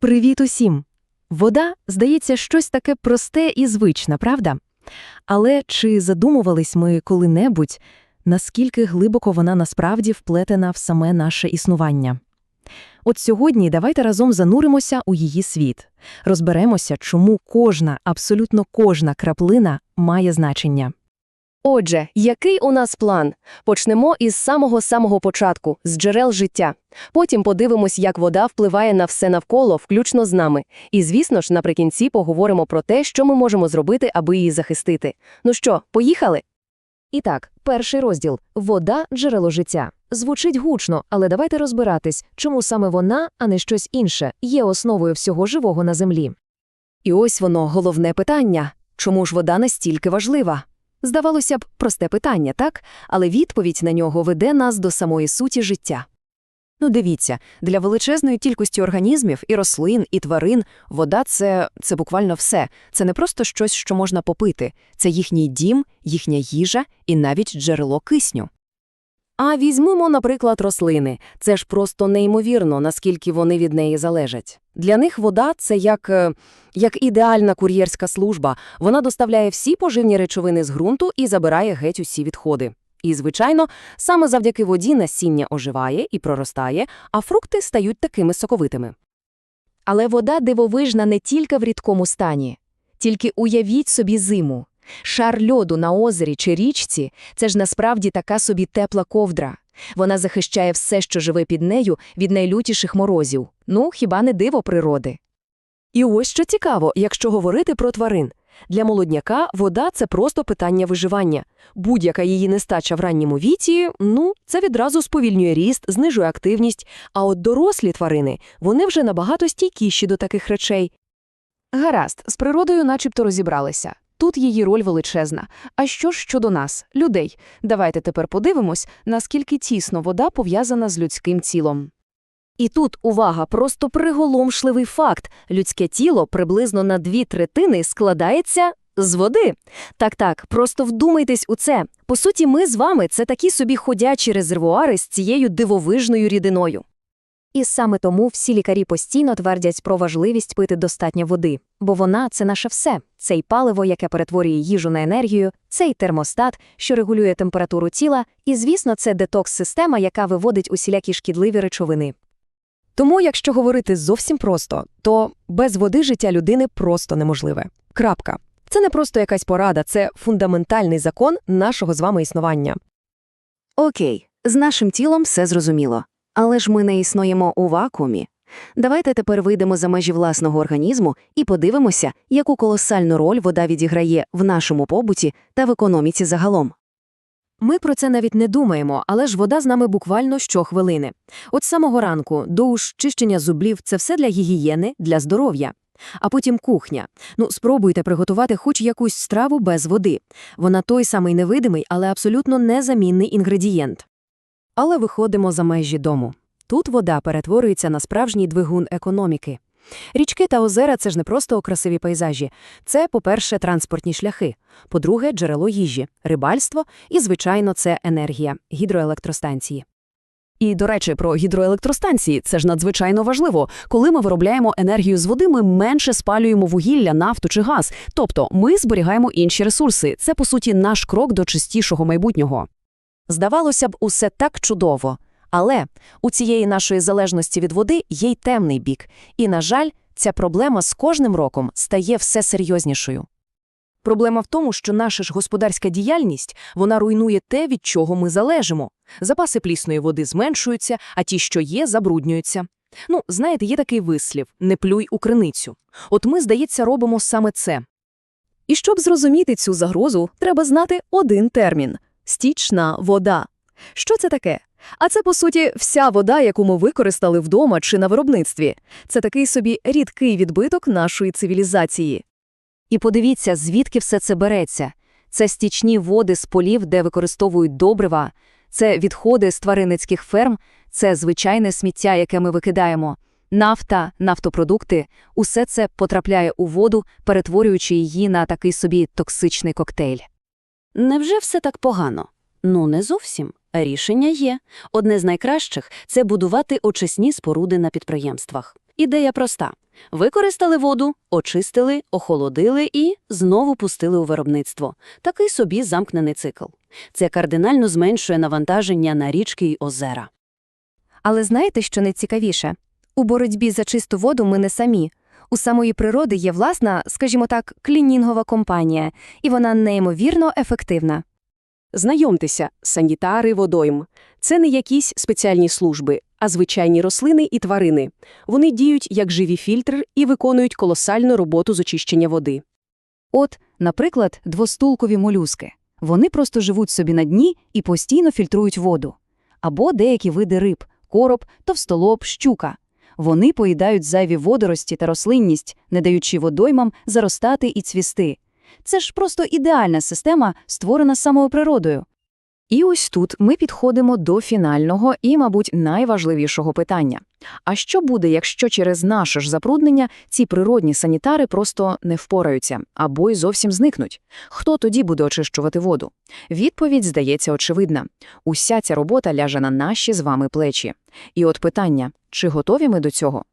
Привіт усім! Вода, здається, щось таке просте і звичне, правда? Але чи задумувались ми коли-небудь, наскільки глибоко вона насправді вплетена в саме наше існування? От сьогодні давайте разом зануримося у її світ. Розберемося, чому кожна, абсолютно кожна краплина має значення. Отже, який у нас план? Почнемо із самого-самого початку, з джерел життя. Потім подивимось, як вода впливає на все навколо, включно з нами. І, звісно ж, наприкінці поговоримо про те, що ми можемо зробити, аби її захистити. Ну що, поїхали? І так, перший розділ – вода – джерело життя. Звучить гучно, але давайте розбиратись, чому саме вона, а не щось інше, є основою всього живого на землі. І ось воно, головне питання. Чому ж вода настільки важлива? Здавалося б, просте питання, так? Але відповідь на нього веде нас до самої суті життя. Ну дивіться, для величезної кількості організмів і рослин, і тварин вода це, це буквально все. Це не просто щось, що можна попити. Це їхній дім, їхня їжа і навіть джерело кисню. А візьмемо, наприклад, рослини. Це ж просто неймовірно, наскільки вони від неї залежать. Для них вода це як, е, як ідеальна кур'єрська служба. Вона доставляє всі поживні речовини з ґрунту і забирає геть усі відходи. І, звичайно, саме завдяки воді насіння оживає і проростає, а фрукти стають такими соковитими. Але вода дивовижна не тільки в рідкому стані. Тільки уявіть собі зиму. Шар льоду на озері чи річці – це ж насправді така собі тепла ковдра. Вона захищає все, що живе під нею, від найлютіших морозів. Ну, хіба не диво природи? І ось що цікаво, якщо говорити про тварин. Для молодняка вода – це просто питання виживання. Будь-яка її нестача в ранньому віці, ну, це відразу сповільнює ріст, знижує активність. А от дорослі тварини, вони вже набагато стійкіші до таких речей. Гаразд, з природою начебто розібралися. Тут її роль величезна. А що ж щодо нас, людей? Давайте тепер подивимось, наскільки тісно вода пов'язана з людським тілом. І тут, увага, просто приголомшливий факт. Людське тіло приблизно на дві третини складається з води. Так-так, просто вдумайтесь у це. По суті, ми з вами – це такі собі ходячі резервуари з цією дивовижною рідиною. І саме тому всі лікарі постійно твердять про важливість пити достатньо води, бо вона – це наше все. Це й паливо, яке перетворює їжу на енергію, це й термостат, що регулює температуру тіла, і, звісно, це детокс-система, яка виводить усілякі шкідливі речовини. Тому, якщо говорити зовсім просто, то без води життя людини просто неможливе. Крапка. Це не просто якась порада, це фундаментальний закон нашого з вами існування. Окей, з нашим тілом все зрозуміло. Але ж ми не існуємо у вакуумі. Давайте тепер вийдемо за межі власного організму і подивимося, яку колосальну роль вода відіграє в нашому побуті та в економіці загалом. Ми про це навіть не думаємо, але ж вода з нами буквально щохвилини. От з самого ранку, душ, чищення зублів – це все для гігієни, для здоров'я. А потім кухня. Ну, спробуйте приготувати хоч якусь страву без води. Вона той самий невидимий, але абсолютно незамінний інгредієнт. Але виходимо за межі дому. Тут вода перетворюється на справжній двигун економіки. Річки та озера – це ж не просто красиві пейзажі. Це, по-перше, транспортні шляхи, по-друге, джерело їжі, рибальство і, звичайно, це енергія, гідроелектростанції. І, до речі, про гідроелектростанції – це ж надзвичайно важливо. Коли ми виробляємо енергію з води, ми менше спалюємо вугілля, нафту чи газ. Тобто ми зберігаємо інші ресурси. Це, по суті, наш крок до чистішого майбутнього. Здавалося б, усе так чудово. Але у цієї нашої залежності від води є й темний бік. І, на жаль, ця проблема з кожним роком стає все серйознішою. Проблема в тому, що наша ж господарська діяльність, вона руйнує те, від чого ми залежимо. Запаси плісної води зменшуються, а ті, що є, забруднюються. Ну, знаєте, є такий вислів «не плюй у криницю». От ми, здається, робимо саме це. І щоб зрозуміти цю загрозу, треба знати один термін – стічна вода. Що це таке? А це, по суті, вся вода, яку ми використали вдома чи на виробництві. Це такий собі рідкий відбиток нашої цивілізації. І подивіться, звідки все це береться. Це стічні води з полів, де використовують добрива, це відходи з тваринницьких ферм, це звичайне сміття, яке ми викидаємо. Нафта, нафтопродукти – усе це потрапляє у воду, перетворюючи її на такий собі токсичний коктейль. Невже все так погано? Ну, не зовсім. Рішення є. Одне з найкращих – це будувати очисні споруди на підприємствах. Ідея проста. Використали воду, очистили, охолодили і знову пустили у виробництво. Такий собі замкнений цикл. Це кардинально зменшує навантаження на річки й озера. Але знаєте, що найцікавіше? У боротьбі за чисту воду ми не самі. У самої природи є власна, скажімо так, клінінгова компанія, і вона неймовірно ефективна. Знайомтеся, санітари водойм. Це не якісь спеціальні служби, а звичайні рослини і тварини. Вони діють як живі фільтри і виконують колосальну роботу з очищення води. От, наприклад, двостулкові молюски. Вони просто живуть собі на дні і постійно фільтрують воду. Або деякі види риб – короб, товстолоб, щука. Вони поїдають зайві водорості та рослинність, не даючи водоймам заростати і цвісти. Це ж просто ідеальна система, створена самою природою. І ось тут ми підходимо до фінального і, мабуть, найважливішого питання. А що буде, якщо через наше ж запруднення ці природні санітари просто не впораються або й зовсім зникнуть? Хто тоді буде очищувати воду? Відповідь здається очевидна. Уся ця робота ляже на наші з вами плечі. І от питання, чи готові ми до цього?